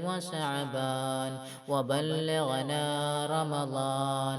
وشعبان وبلغنا رمضان.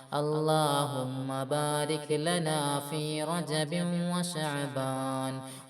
اللهم بارك لنا في رجب وشعبان.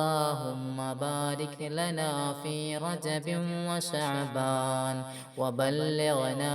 اللهم بارك لنا في رجب وشعبان وبلغنا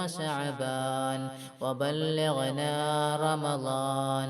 وبلغنا رمضان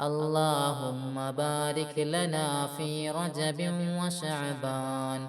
اللهم بارك لنا في رجب وشعبان.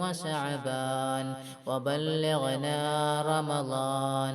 وشعبان وبلغنا رمضان